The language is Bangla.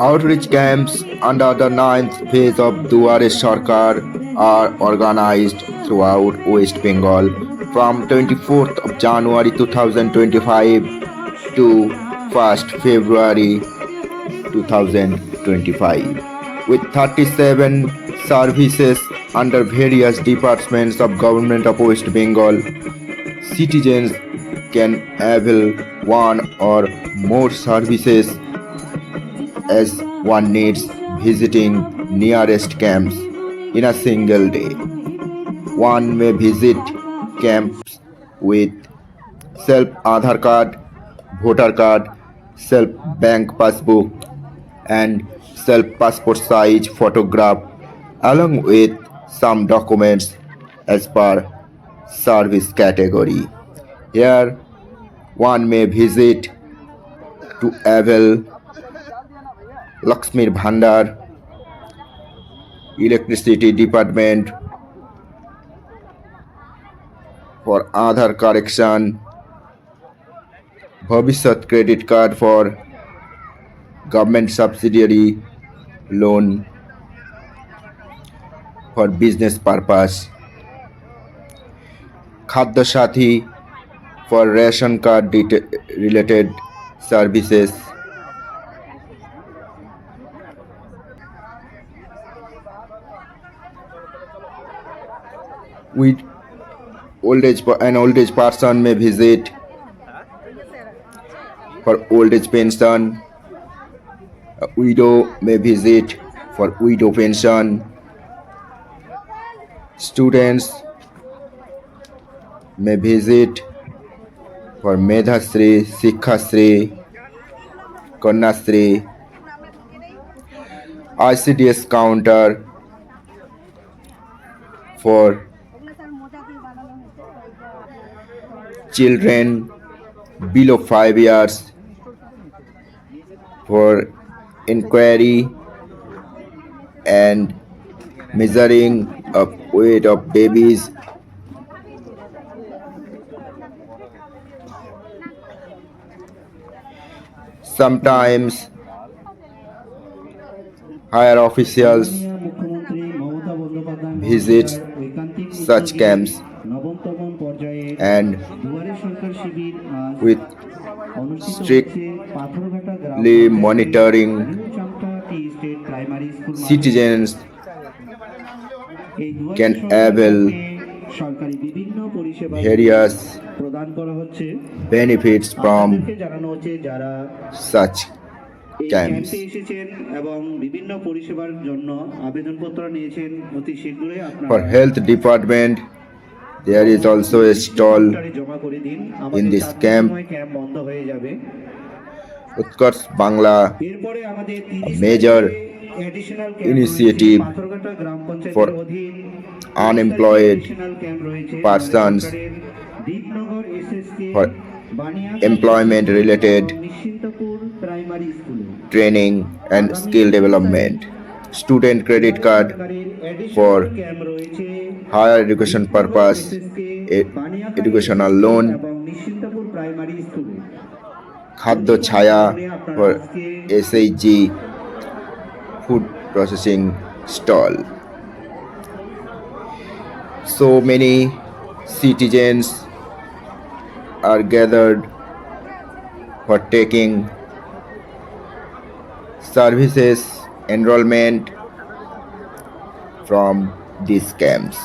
outreach camps under the ninth phase of Duare Sarkar are organized throughout West Bengal from 24th of January 2025 to 1st February 2025 with 37 services under various departments of government of West Bengal citizens can avail one or more services as one needs visiting nearest camps in a single day. One may visit camps with self Aadhaar card, voter card, self bank passbook, and self passport size photograph along with some documents as per service category. Here one may visit to avail Lakshmir Bhandar electricity department for Aadhaar correction Bhabishyat credit card for government subsidiary loan for business purpose Khadya Sathi for ration card related services with old age an old age person may visit for old age pension a widow may visit for widow pension students may visit for medhasri sikhasri konnasri ICDS counter for children below 5 years for inquiry and measuring of weight of babies sometimes higher officials visit such camps and with strictly monitoring citizens can avail various benefits from such times For health department, there is also a stall in this camp. Utkarsha Bangla major initiative for unemployed persons for employment related primary স্কুলে training and skill development, student credit card for higher education purpose, educational loan, খাদ্য ছায়া for SHG food processing stall so many citizens are gathered for taking services enrollment from these camps.